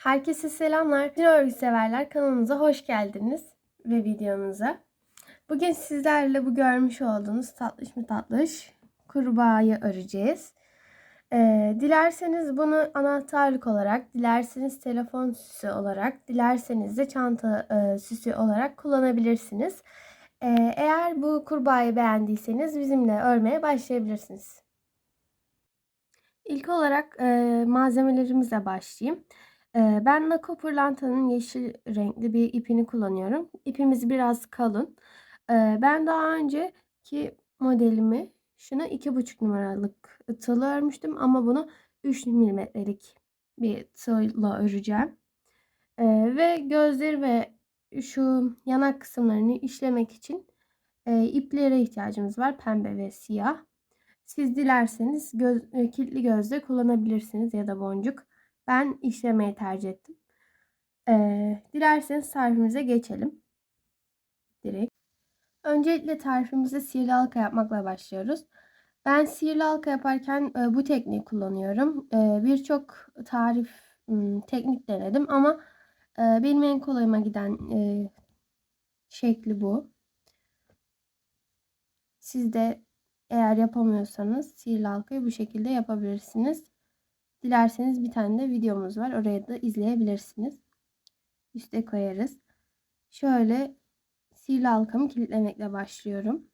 Herkese selamlar. Bütün örgü severler kanalımıza hoş geldiniz ve videomuza. Bugün sizlerle bu görmüş olduğunuz tatlış mı tatlış kurbağayı öreceğiz. Ee, dilerseniz bunu anahtarlık olarak, dilerseniz telefon süsü olarak, dilerseniz de çanta e, süsü olarak kullanabilirsiniz. Ee, eğer bu kurbağayı beğendiyseniz bizimle örmeye başlayabilirsiniz. İlk olarak e, malzemelerimize başlayayım. Ben Nako Pırlanta'nın yeşil renkli bir ipini kullanıyorum. İpimiz biraz kalın. Ben daha önceki modelimi şuna 2,5 numaralık tığla örmüştüm ama bunu 3 milimetrelik bir tığla öreceğim. Ve gözleri ve şu yanak kısımlarını işlemek için iplere ihtiyacımız var. Pembe ve siyah. Siz dilerseniz göz, kilitli gözde kullanabilirsiniz ya da boncuk. Ben işlemeyi tercih ettim. Ee, dilerseniz tarifimize geçelim. Direkt. Öncelikle tarifimize sihirli halka yapmakla başlıyoruz. Ben sihirli halka yaparken e, bu tekniği kullanıyorum. E, Birçok tarif m, teknik denedim ama e, benim en kolayıma giden e, şekli bu. Siz de eğer yapamıyorsanız sihirli halkayı bu şekilde yapabilirsiniz. Dilerseniz bir tane de videomuz var. Oraya da izleyebilirsiniz. Üste koyarız. Şöyle sihirli halkamı kilitlemekle başlıyorum.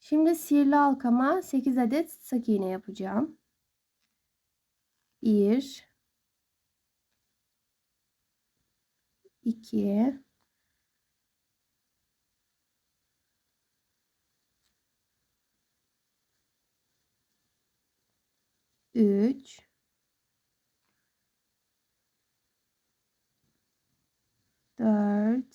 Şimdi sihirli halkama 8 adet sık iğne yapacağım. 1 2 3 dört,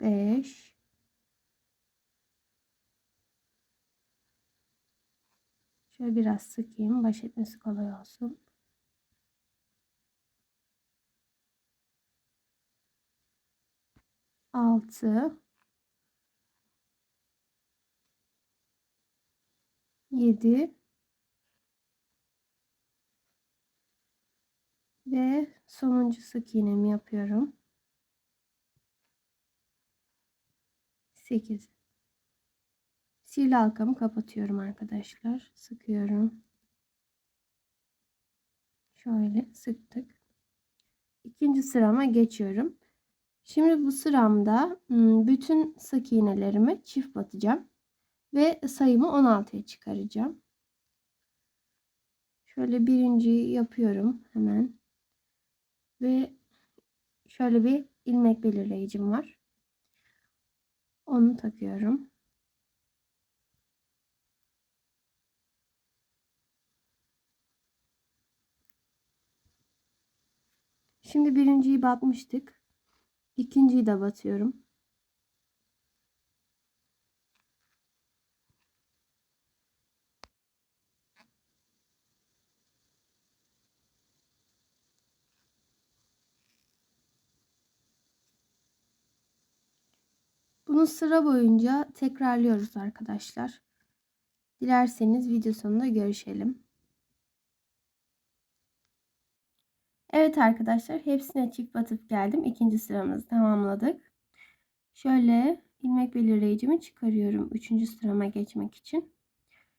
beş, şöyle biraz sıkayım. Baş etmesi kolay olsun. Altı, yedi, Ve sonuncu sık iğnemi yapıyorum. 8. Sihirli halkamı kapatıyorum arkadaşlar. Sıkıyorum. Şöyle sıktık. İkinci sırama geçiyorum. Şimdi bu sıramda bütün sık iğnelerimi çift batacağım. Ve sayımı 16'ya çıkaracağım. Şöyle birinciyi yapıyorum hemen. Ve şöyle bir ilmek belirleyicim var. Onu takıyorum. Şimdi birinciyi batmıştık. İkinciyi de batıyorum. Bunu sıra boyunca tekrarlıyoruz arkadaşlar. Dilerseniz video sonunda görüşelim. Evet arkadaşlar hepsine çift batıp geldim. İkinci sıramızı tamamladık. Şöyle ilmek belirleyicimi çıkarıyorum. Üçüncü sırama geçmek için.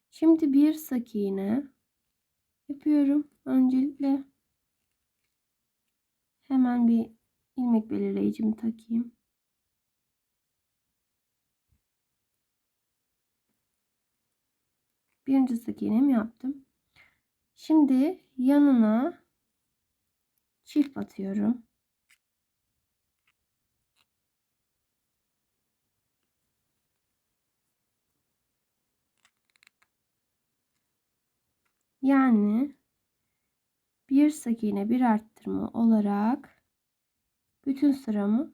Şimdi bir sık iğne yapıyorum. Öncelikle hemen bir ilmek belirleyicimi takayım. Birinci sık iğnemi yaptım. Şimdi yanına çift batıyorum. Yani bir sık iğne bir arttırma olarak bütün sıramı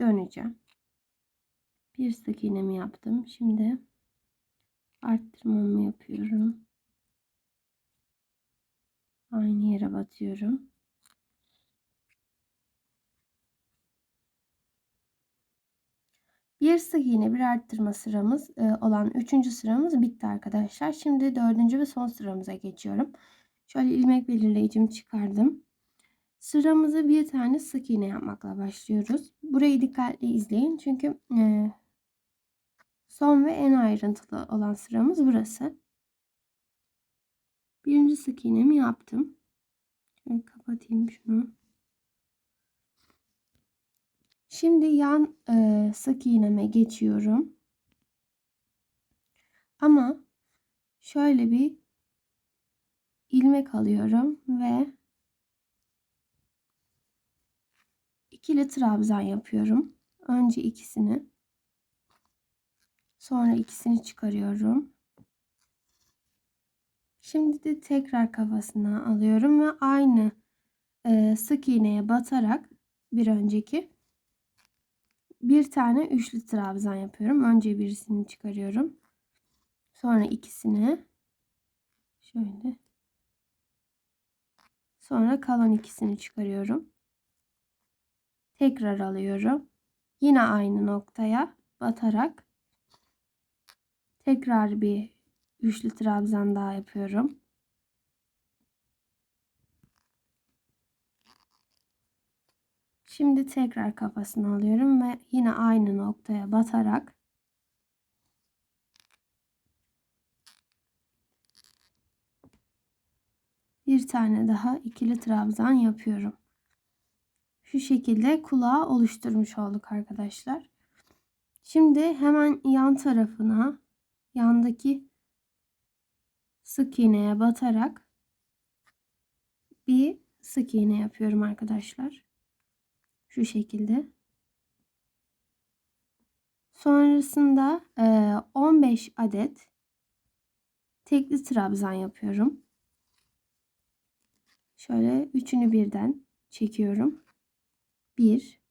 döneceğim. Bir sık iğnemi yaptım. Şimdi arttırmamı yapıyorum. Aynı yere batıyorum. Bir sık iğne bir arttırma sıramız e, olan üçüncü sıramız bitti arkadaşlar. Şimdi dördüncü ve son sıramıza geçiyorum. Şöyle ilmek belirleyicimi çıkardım. Sıramızı bir tane sık iğne yapmakla başlıyoruz. Burayı dikkatli izleyin çünkü e, son ve en ayrıntılı olan sıramız burası. Birinci sık iğnemi yaptım. Şöyle kapatayım şunu. Şimdi yan e, sık iğneme geçiyorum. Ama şöyle bir ilmek alıyorum ve ikili trabzan yapıyorum. Önce ikisini sonra ikisini çıkarıyorum. Şimdi de tekrar kafasına alıyorum ve aynı e, sık iğneye batarak bir önceki bir tane üçlü trabzan yapıyorum. Önce birisini çıkarıyorum. Sonra ikisini şöyle sonra kalan ikisini çıkarıyorum. Tekrar alıyorum. Yine aynı noktaya batarak tekrar bir üçlü trabzan daha yapıyorum. Şimdi tekrar kafasını alıyorum ve yine aynı noktaya batarak bir tane daha ikili trabzan yapıyorum. Şu şekilde kulağı oluşturmuş olduk arkadaşlar. Şimdi hemen yan tarafına yandaki sık iğneye batarak bir sık iğne yapıyorum arkadaşlar. Şu şekilde. Sonrasında 15 adet tekli trabzan yapıyorum. Şöyle üçünü birden çekiyorum. 1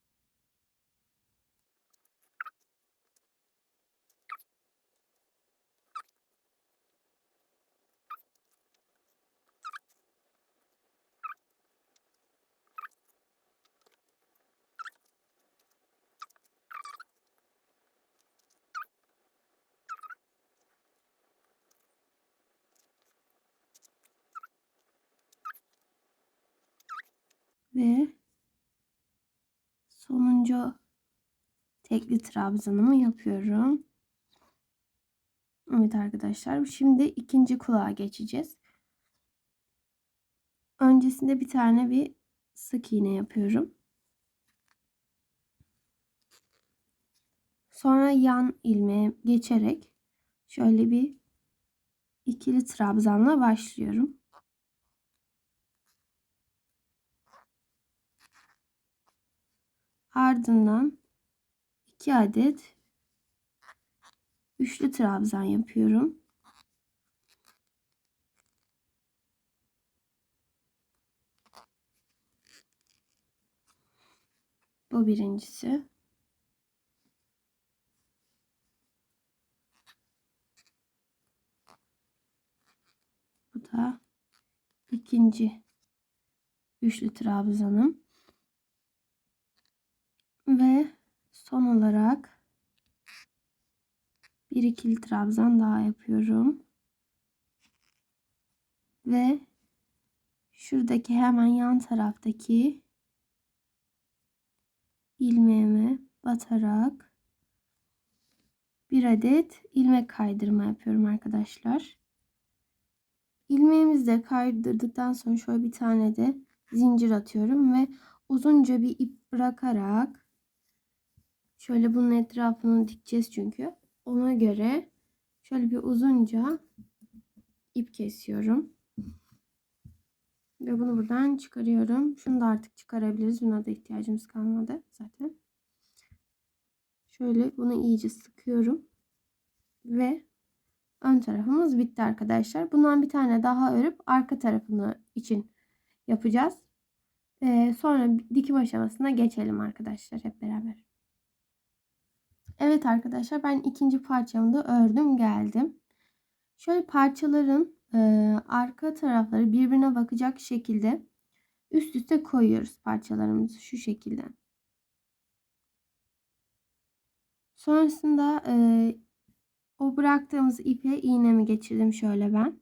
ve sonuncu tekli trabzanımı yapıyorum. Evet arkadaşlar şimdi ikinci kulağa geçeceğiz. Öncesinde bir tane bir sık iğne yapıyorum. Sonra yan ilmeğe geçerek şöyle bir ikili trabzanla başlıyorum. Ardından 2 adet üçlü trabzan yapıyorum. Bu birincisi. Bu da ikinci üçlü trabzanım. Ve son olarak bir ikili trabzan daha yapıyorum. Ve şuradaki hemen yan taraftaki ilmeğime batarak bir adet ilmek kaydırma yapıyorum arkadaşlar. İlmeğimizi de kaydırdıktan sonra şöyle bir tane de zincir atıyorum ve uzunca bir ip bırakarak Şöyle bunun etrafını dikeceğiz çünkü. Ona göre şöyle bir uzunca ip kesiyorum. Ve bunu buradan çıkarıyorum. Şunu da artık çıkarabiliriz. Buna da ihtiyacımız kalmadı zaten. Şöyle bunu iyice sıkıyorum. Ve ön tarafımız bitti arkadaşlar. Bundan bir tane daha örüp arka tarafını için yapacağız. Ee, sonra dikim aşamasına geçelim arkadaşlar hep beraber. Evet arkadaşlar ben ikinci parçamı da ördüm geldim. Şöyle parçaların e, arka tarafları birbirine bakacak şekilde üst üste koyuyoruz parçalarımızı şu şekilde. Sonrasında e, o bıraktığımız ipe iğnemi geçirdim şöyle ben.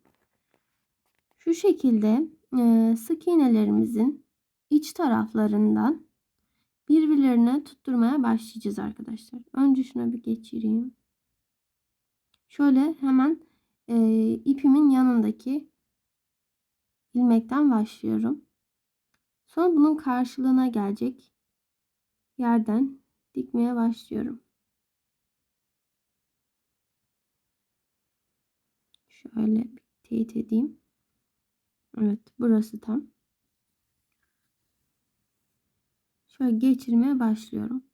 Şu şekilde e, sık iğnelerimizin iç taraflarından birbirlerine tutturmaya başlayacağız arkadaşlar. Önce şuna bir geçireyim. Şöyle hemen e, ipimin yanındaki ilmekten başlıyorum. Sonra bunun karşılığına gelecek yerden dikmeye başlıyorum. Şöyle bir teyit edeyim. Evet burası tam. Şöyle geçirmeye başlıyorum.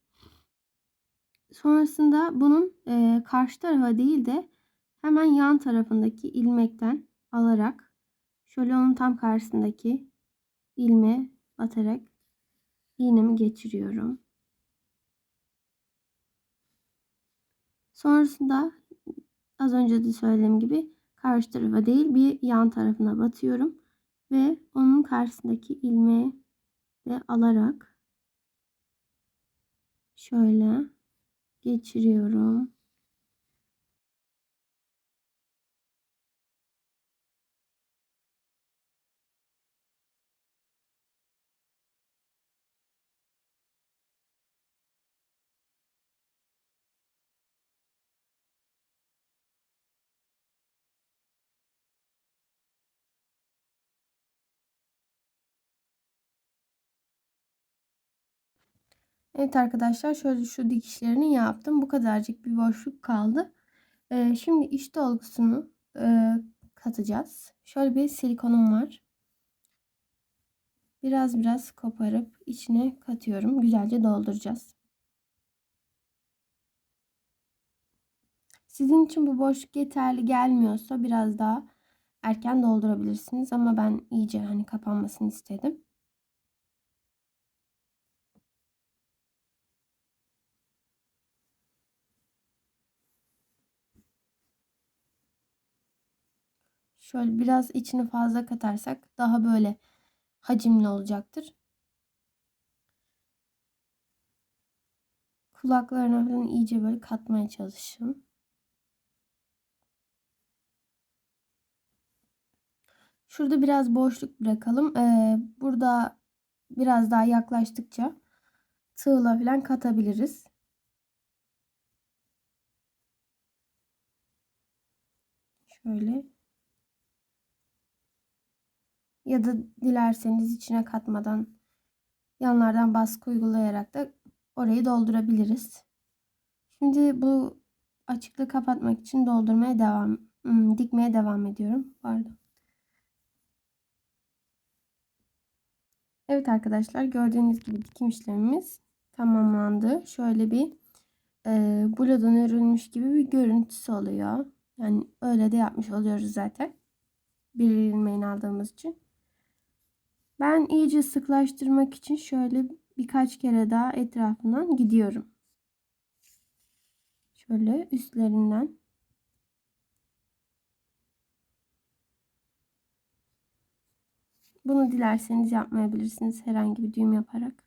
Sonrasında bunun e, karşı tarafa değil de hemen yan tarafındaki ilmekten alarak şöyle onun tam karşısındaki ilme batarak iğnemi geçiriyorum. Sonrasında az önce de söylediğim gibi karşı tarafa değil bir yan tarafına batıyorum ve onun karşısındaki ilmeği de alarak şöyle geçiriyorum. Evet arkadaşlar şöyle şu dikişlerini yaptım. Bu kadarcık bir boşluk kaldı. Ee, şimdi iç dolgusunu e, katacağız. Şöyle bir silikonum var. Biraz biraz koparıp içine katıyorum. Güzelce dolduracağız. Sizin için bu boşluk yeterli gelmiyorsa biraz daha erken doldurabilirsiniz. Ama ben iyice hani kapanmasını istedim. Şöyle biraz içini fazla katarsak daha böyle hacimli olacaktır. Kulaklarına falan iyice böyle katmaya çalışın. Şurada biraz boşluk bırakalım. Ee, burada biraz daha yaklaştıkça tığla falan katabiliriz. Şöyle. Ya da dilerseniz içine katmadan yanlardan baskı uygulayarak da orayı doldurabiliriz. Şimdi bu açıklığı kapatmak için doldurmaya devam, hmm, dikmeye devam ediyorum. Pardon. Evet arkadaşlar gördüğünüz gibi dikim işlemimiz tamamlandı. Şöyle bir e, buladan örülmüş gibi bir görüntüsü oluyor. Yani öyle de yapmış oluyoruz zaten. Bir ilmeğini aldığımız için. Ben iyice sıklaştırmak için şöyle birkaç kere daha etrafından gidiyorum. Şöyle üstlerinden. Bunu dilerseniz yapmayabilirsiniz herhangi bir düğüm yaparak.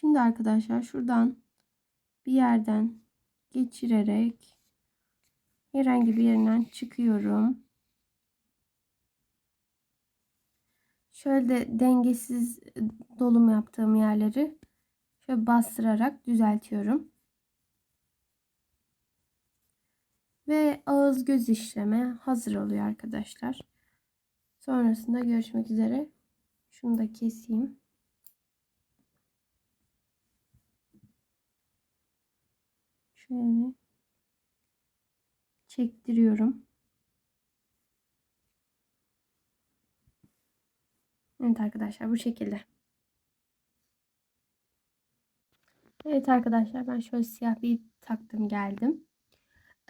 Şimdi arkadaşlar şuradan bir yerden geçirerek herhangi bir yerinden çıkıyorum. Şöyle dengesiz dolum yaptığım yerleri şöyle bastırarak düzeltiyorum. Ve ağız göz işleme hazır oluyor arkadaşlar. Sonrasında görüşmek üzere. Şunu da keseyim. Şöyle çektiriyorum. Evet arkadaşlar bu şekilde. Evet arkadaşlar ben şöyle siyah bir taktım geldim.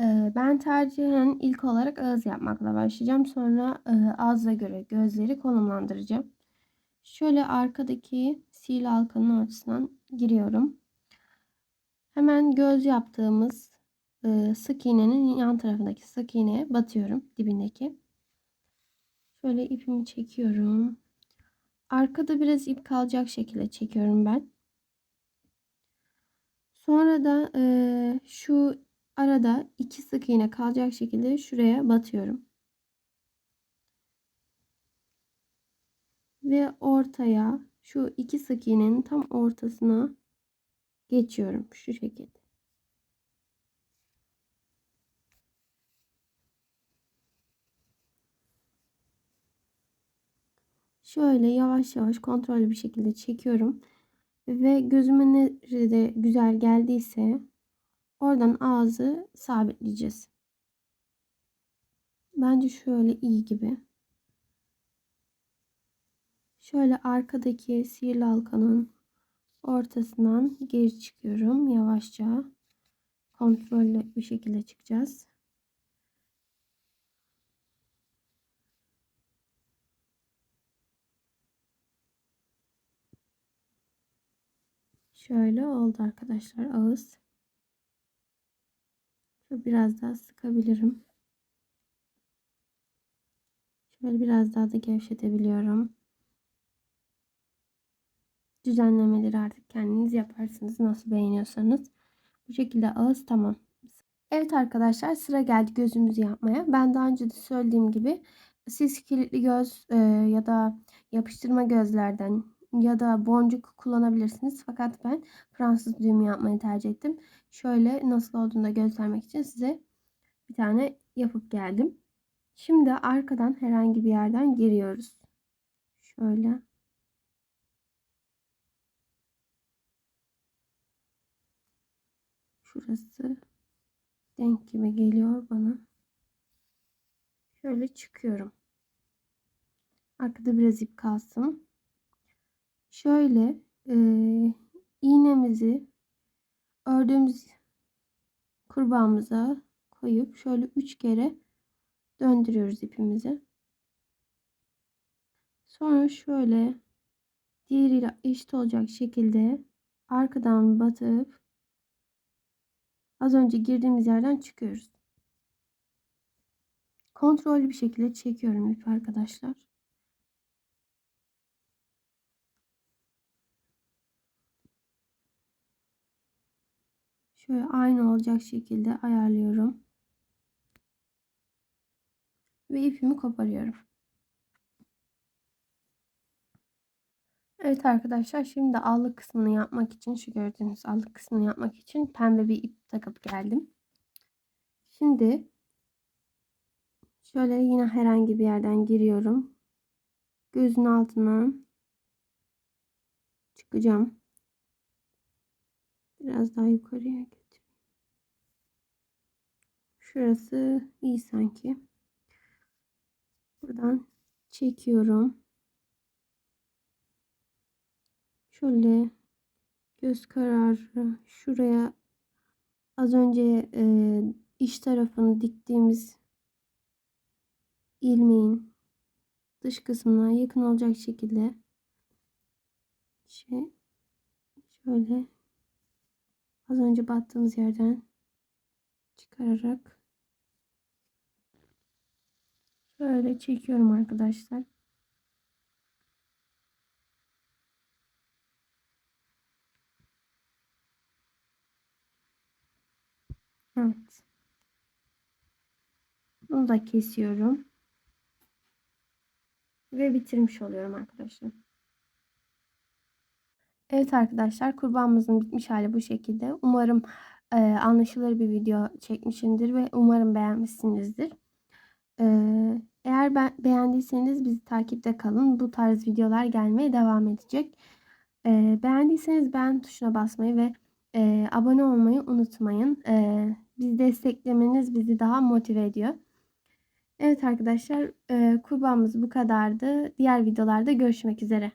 Ee, ben tercihen ilk olarak ağız yapmakla başlayacağım. Sonra e, ağza göre gözleri konumlandıracağım. Şöyle arkadaki sihirli halkanın ortasından giriyorum. Hemen göz yaptığımız sık iğnenin yan tarafındaki sık iğneye batıyorum dibindeki. Şöyle ipimi çekiyorum. Arkada biraz ip kalacak şekilde çekiyorum ben. Sonra da e, şu arada iki sık iğne kalacak şekilde şuraya batıyorum. Ve ortaya şu iki sık iğnenin tam ortasına geçiyorum şu şekilde. Şöyle yavaş yavaş kontrollü bir şekilde çekiyorum. Ve gözüme nerede güzel geldiyse oradan ağzı sabitleyeceğiz. Bence şöyle iyi gibi. Şöyle arkadaki sihirli halkanın ortasından geri çıkıyorum yavaşça. Kontrollü bir şekilde çıkacağız. Şöyle oldu arkadaşlar ağız. Biraz daha sıkabilirim. Şöyle biraz daha da gevşetebiliyorum. Düzenlemeleri artık kendiniz yaparsınız nasıl beğeniyorsanız. Bu şekilde ağız tamam. Evet arkadaşlar sıra geldi gözümüzü yapmaya. Ben daha önce de söylediğim gibi siz kilitli göz e, ya da yapıştırma gözlerden ya da boncuk kullanabilirsiniz. Fakat ben Fransız düğümü yapmayı tercih ettim. Şöyle nasıl olduğunu da göstermek için size bir tane yapıp geldim. Şimdi arkadan herhangi bir yerden giriyoruz. Şöyle. Şurası denk gibi geliyor bana. Şöyle çıkıyorum. Arkada biraz ip kalsın. Şöyle e, iğnemizi ördüğümüz kurbağamıza koyup şöyle üç kere döndürüyoruz ipimizi. Sonra şöyle diğeriyle eşit olacak şekilde arkadan batıp az önce girdiğimiz yerden çıkıyoruz. Kontrollü bir şekilde çekiyorum ip arkadaşlar. Şöyle aynı olacak şekilde ayarlıyorum. Ve ipimi koparıyorum. Evet arkadaşlar şimdi allık kısmını yapmak için şu gördüğünüz allık kısmını yapmak için pembe bir ip takıp geldim. Şimdi şöyle yine herhangi bir yerden giriyorum. Gözün altından çıkacağım. Biraz daha yukarıya götüreyim. Şurası iyi sanki. Buradan çekiyorum. Şöyle göz kararı şuraya az önce e, iç tarafını diktiğimiz ilmeğin dış kısmına yakın olacak şekilde şey şöyle az önce battığımız yerden çıkararak şöyle çekiyorum arkadaşlar. Evet. Bunu da kesiyorum. Ve bitirmiş oluyorum arkadaşlar. Evet arkadaşlar kurbağamızın bitmiş hali bu şekilde. Umarım e, anlaşılır bir video çekmişimdir ve umarım beğenmişsinizdir. E, eğer be beğendiyseniz bizi takipte kalın. Bu tarz videolar gelmeye devam edecek. E, beğendiyseniz beğen tuşuna basmayı ve e, abone olmayı unutmayın. E, bizi desteklemeniz bizi daha motive ediyor. Evet arkadaşlar e, kurbağamız bu kadardı. Diğer videolarda görüşmek üzere.